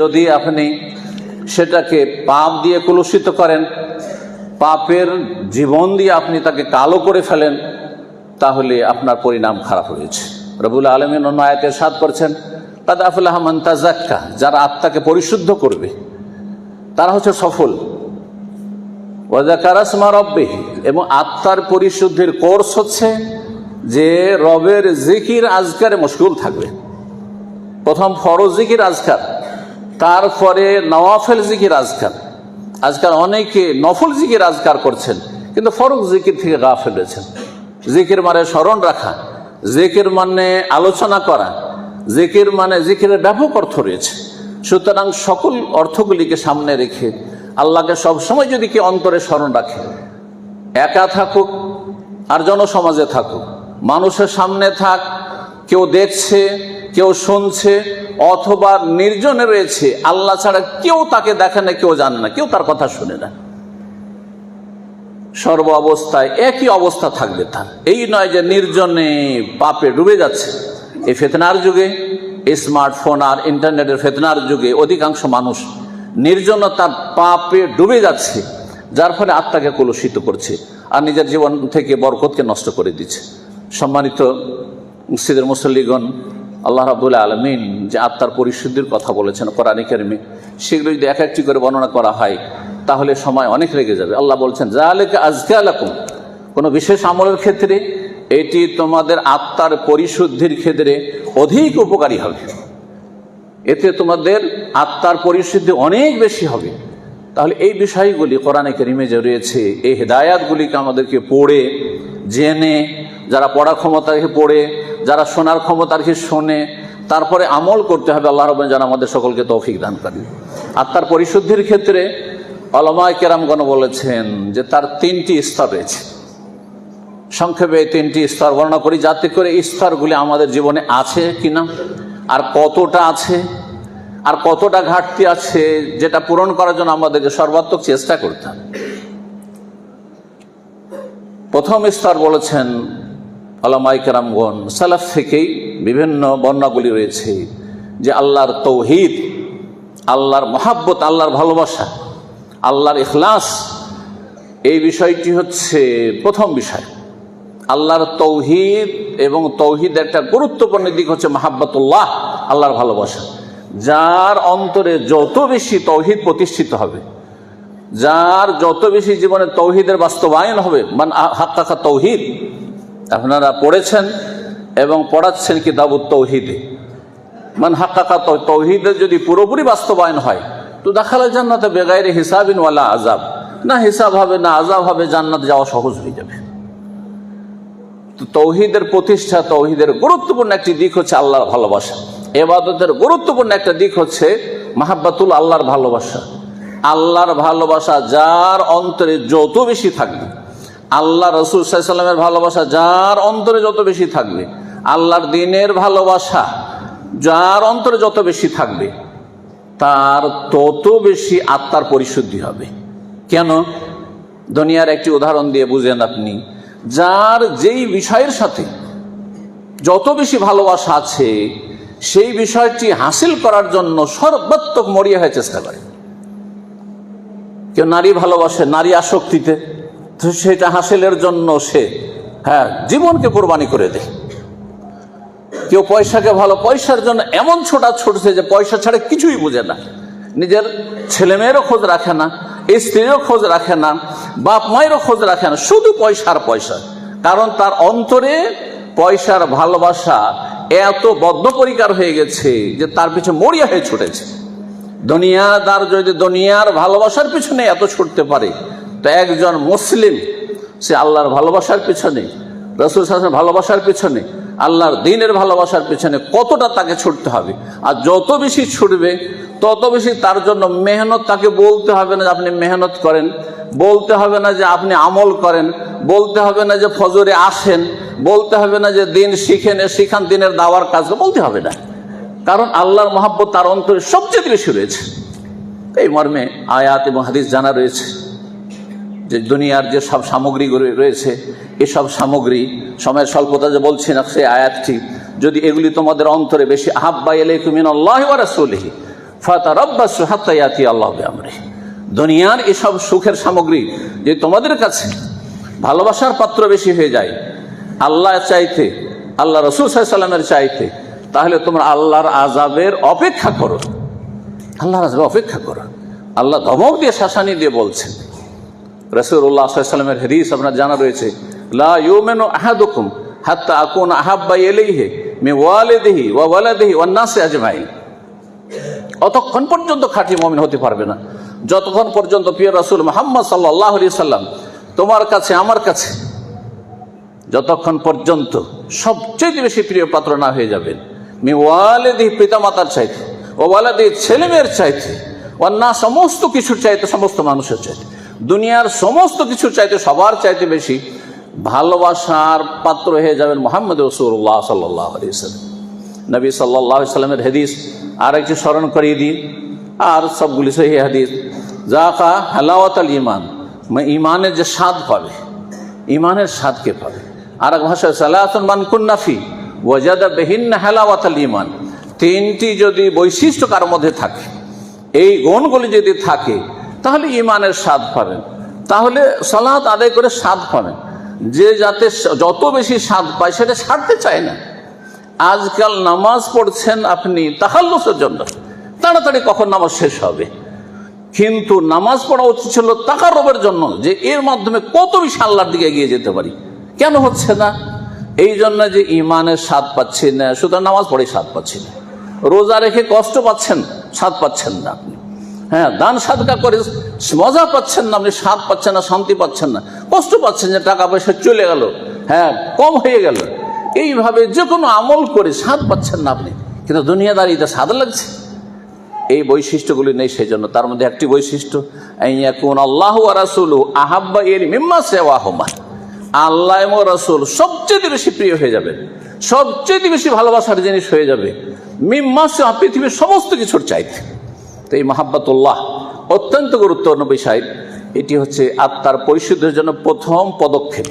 যদি আপনি সেটাকে পাপ দিয়ে কলুষিত করেন, পাপের জীবন দিয়ে আপনি তাকে কালো করে ফেলেন, তাহলে আপনার পরিণাম খারাপ হয়েছে। রবুল আলমিন অন্য আয়াতের সাদ করছেন তাদ আফুল্লাহ তাজাক্কা যারা আত্মাকে পরিশুদ্ধ করবে, তারা হচ্ছে সফল। ওয়াজাকারাসমা রব্বে এবং আত্মার পরিশুদ্ধির কোর্স হচ্ছে যে রবের জিকির আজকারে মুশকুল থাকবে। প্রথম ফরজ জিকির আজকার। তারপরে নওয়াফেল জিকির আজকার। আজকাল অনেকে নফল জিকির আজকার করছেন, কিন্তু ফরজ জিকির থেকে গা ফেলেছেন জিকির মানে স্মরণ রাখা, জিকির মানে আলোচনা করা, জিকির মানে জিকিরের ব্যাপক অর্থ রয়েছে। সুতরাং সকল অর্থগুলিকে সামনে রেখে আল্লাহকে সবসময় যদি কেউ অন্তরে স্মরণ রাখে, একা থাকুক আর জনসমাজে থাকুক, মানুষের সামনে থাক, কেউ দেখছে কেউ শুনছে অথবা নির্জনে রয়েছে, আল্লাহ ছাড়া কেউ তাকে দেখে না, কেউ জানে না, কেউ তার কথা শুনে না। সর্ব অবস্থায় একই অবস্থা থাকবে তার। এই নয় যে নির্জনে পাপে ডুবে যাচ্ছে। এই ফেতনার যুগে স্মার্টফোন আর ইন্টারনেটের ফেতনার যুগে অধিকাংশ মানুষ নির্জনতার পাপে ডুবে যাচ্ছে, যার ফলে আত্মাকে কলুষিত করছে আর নিজের জীবন থেকে বরকতকে নষ্ট করে দিচ্ছে। সম্মানিত মুসিদের মুসল্লিগণ আল্লাহ রাবুল্লাহ আলমিন যে আত্মার পরিশুদ্ধির কথা বলেছেন কোরআন কেরমে, সেগুলো যদি এক একটি করে বর্ণনা করা হয়, তাহলে সময় অনেক লেগে যাবে। আল্লাহ বলছেন যা লেখা আজকে আলাকুম কোনো বিশেষ আমলের ক্ষেত্রে এটি তোমাদের আত্মার পরিশুদ্ধির ক্ষেত্রে অধিক উপকারী হবে। এতে তোমাদের আত্মার পরিশুদ্ধি অনেক বেশি হবে। তাহলে এই বিষয়গুলি কোরআনে কেরিমে যে রয়েছে, এই হেদায়াতগুলিকে আমাদেরকে পড়ে, জেনে, যারা পড়া ক্ষমতা পড়ে যারা শোনার ক্ষমতা আর কি শোনে, তারপরে আমল করতে হবে, আল্লাহ রবেন যেন আমাদের সকলকে তৌফিক দান করেন। আত্মার পরিশুদ্ধির ক্ষেত্রে অলমায় কেরামগণ বলেছেন যে তার তিনটি স্তর রয়েছে। সংক্ষেপে তিনটি স্তর বর্ণনা করি, যাতে করে স্তরগুলি আমাদের জীবনে আছে কিনা, আর কতটা আছে, আর কতটা ঘাটতি আছে, যেটা পূরণ করার জন্য আমাদেরকে সর্বাত্মক চেষ্টা করতে প্রথম স্তর বলেছেন আলামাই কেরামগণ সালাফ থেকেই বিভিন্ন বর্ণাগুলি রয়েছে যে আল্লাহর তৌহিদ, আল্লাহর মহাব্বত, আল্লাহর ভালোবাসা, আল্লাহর ইখলাস, এই বিষয়টি হচ্ছে প্রথম বিষয়। আল্লাহর তৌহিদ এবং তৌহিদ একটা গুরুত্বপূর্ণ দিক হচ্ছে মাহাব্বতুল্লাহ, আল্লাহর ভালোবাসা। যার অন্তরে যত বেশি তৌহিদ প্রতিষ্ঠিত হবে, যার যত বেশি জীবনে তৌহিদের বাস্তবায়ন হবে মানে হাক্কাকা তৌহিদ আপনারা পড়েছেন এবং পড়াচ্ছেন কিতাবুত তৌহিদে। মান হাক্কাকা তৌহিদের যদি পুরোপুরি বাস্তবায়ন হয়, তো দেখালে জান্নাতে বেগাইরে হিসাবিন ওয়ালা আজাব না হিসাব হবে, না আজাব হবে, জান্নাত যাওয়া সহজ হয়ে যাবে। তো তৌহিদের প্রতিষ্ঠা, তৌহিদের গুরুত্বপূর্ণ একটি দিক হচ্ছে আল্লাহর ভালোবাসা। এবাদতের গুরুত্বপূর্ণ একটা দিক হচ্ছে মাহাব্বাতুল আল্লাহর ভালোবাসা। আল্লাহর ভালোবাসা যার অন্তরে যত বেশি থাকবে আল্লাহ রসুল সাল্লামের ভালোবাসা যার অন্তরে যত বেশি থাকবে, আল্লাহর দিনের ভালোবাসা যার অন্তরে যত বেশি থাকবে, তার তত বেশি আত্মার পরিশুদ্ধি হবে। কেন? দুনিয়ার একটি উদাহরণ দিয়ে বুঝেন আপনি, যার যেই বিষয়ের সাথে যত বেশি ভালোবাসা আছে, সেই বিষয়টি হাসিল করার জন্য সর্বাত্মক মরিয়া হয়ে চেষ্টা করে। কেউ নারী ভালোবাসে, নারী আসক্তিতে। সেটা হাসিলের জন্য সে হ্যাঁ জীবনকে কোরবানি করে দেয়। কেউ পয়সাকে ভালো, পয়সার জন্য এমন ছোটা ছুটছে যে পয়সা ছাড়া কিছুই বোঝে না। নিজের ছেলেমেয়েরও খোঁজ রাখে না, স্ত্রীরও খোঁজ রাখে না, বাপ মায়েরও খোঁজ রাখে না, শুধু পয়সার পয়সা। কারণ তার অন্তরে পয়সার ভালোবাসা এত বদ্ধপরিকার হয়ে গেছে যে তার পিছনে মরিয়া হয়ে ছুটেছে। দুনিয়াদার যদি দুনিয়ার ভালোবাসার পিছনে এত ছুটতে পারে তো একজন মুসলিম, সে আল্লাহর ভালোবাসার পিছনে, রসুল শাসনের ভালোবাসার পিছনে, আল্লাহর দিনের ভালোবাসার পিছনে কতটা তাকে ছুটতে হবে? আর যত বেশি ছুটবে, তত বেশি তার জন্য মেহনত তাকে বলতে হবে না যে আপনি মেহনত করেন, বলতে হবে না যে আপনি আমল করেন, বলতে হবে না যে ফজরে আসেন, বলতে হবে না যে দিন শিখেন, শিখান দিনের দাওয়ার কাজ বলতে হবে না। কারণ আল্লাহর মহাব্বত তার অন্তরে সবচেয়ে বেশি রয়েছে। এই মর্মে আয়াত এবং হাদিস জানা রয়েছে। যে দুনিয়ার যে সব সামগ্রীগুলি রয়েছে, এসব সামগ্রী, সময়ের স্বল্পতা যে বলছি না, সেই আয়াতটি, যদি এগুলি তোমাদের অন্তরে বেশি আহাব্বা এলে কুমিন আল্লাহ দুনিয়ার এসব সুখের সামগ্রী যে তোমাদের কাছে ভালোবাসার পাত্র বেশি হয়ে যায়, আল্লাহ চাইতে, আল্লাহ রসুল সাল্লামের চাইতে, তাহলে তোমরা আল্লাহর আজাবের অপেক্ষা করো। আল্লাহর আজাবের অপেক্ষা করো। আল্লাহ ধমক দিয়ে শাসানি দিয়ে বলছেন। রসুল্লাহ সাল্লামের হরিস আপনার জানা রয়েছে। লা ইউমেনু আহাদুকুম হাত্তা আকুন আহাব্বা এলেইহে মে ওয়ালেদেহি ওয়া ওয়ালাদেহি ওয়ান্নাসে আজমাইন। অতক্ষণ পর্যন্ত খাঁটি মমিন হতে পারবে না। যতক্ষণ পর্যন্ত প্রিয় রসুল মোহাম্মদ সাল্লাহ আলি সাল্লাম তোমার কাছে, আমার কাছে, যতক্ষণ পর্যন্ত সবচেয়ে বেশি প্রিয় পাত্র না হয়ে যাবেন মি ওয়ালেদি পিতামাতার চাইতে, ও ওয়ালাদি ছেলে মেয়ের চাইতে অন্যা সমস্ত কিছুর চাইতে সমস্ত মানুষের চাইতে। দুনিয়ার সমস্ত কিছুর চাইতে, সবার চাইতে বেশি ভালোবাসার পাত্র হয়ে যাবেন মোহাম্মদ রসুল্লাহ সাল্লাহ নবী সাল্লাহ সাল্লামের হাদিস আর একটি স্মরণ করিয়ে দিই। আর সবগুলি সহি হাদিস। জাকা হালাওয়াত আল ইমান মানে ইমানের যে স্বাদ পাবে ইমানের স্বাদকে পাবে? আর এক ভাষায় সালাহন মান কুন্নাফি ওয়াজাদা বেহিন হালাওয়াত আল ইমান তিনটি যদি বৈশিষ্ট্য কার মধ্যে থাকে, এই গুণগুলি যদি থাকে তাহলে ইমানের স্বাদ পাবেন। তাহলে সালাত আদায় করে স্বাদ পাবেন। যে যাতে যত বেশি স্বাদ পায় সেটা ছাড়তে চায় না। আজকাল নামাজ পড়ছেন আপনি তাহাল্লুসের জন্য। তাড়াতাড়ি কখন নামাজ শেষ হবে? কিন্তু নামাজ পড়া উচিত ছিল তাকার তাকারবের জন্য, যে এর মাধ্যমে কত বেশি আল্লাহর দিকে এগিয়ে যেতে পারি। কেন হচ্ছে না? এই জন্য যে ইমানের স্বাদ পাচ্ছি না, সুতরাং নামাজ পড়ে স্বাদ পাচ্ছি না। রোজা রেখে কষ্ট পাচ্ছেন, স্বাদ পাচ্ছেন না আপনি। হ্যাঁ দান সাদকা করে মজা পাচ্ছেন না, আপনি স্বাদ পাচ্ছেন না, শান্তি পাচ্ছেন না। কষ্ট পাচ্ছেন যে টাকা পয়সা চলে গেল হ্যাঁ কম হয়ে গেল। এইভাবে যে কোনো আমল করে স্বাদ পাচ্ছেন না আপনি। কিন্তু দুনিয়াদারিতে স্বাদ লাগছে। এই বৈশিষ্ট্যগুলি নেই সেই জন্য তার মধ্যে একটি বৈশিষ্ট্য আল্লাহ রাসুল আহাব্বা এর মিম্মা সেওয়াহমা। আল্লাহ এবং রসুল সবচেয়ে বেশি প্রিয় হয়ে যাবে। সবচেয়ে বেশি ভালোবাসার জিনিস হয়ে যাবে। মিম্মা সেওয়া, পৃথিবীর সমস্ত কিছুর চাইতে। তো এই মাহাব্বাতুল্লাহ অত্যন্ত গুরুত্বপূর্ণ বিষয়। এটি হচ্ছে আত্মার পরিশুদ্ধের জন্য প্রথম পদক্ষেপ।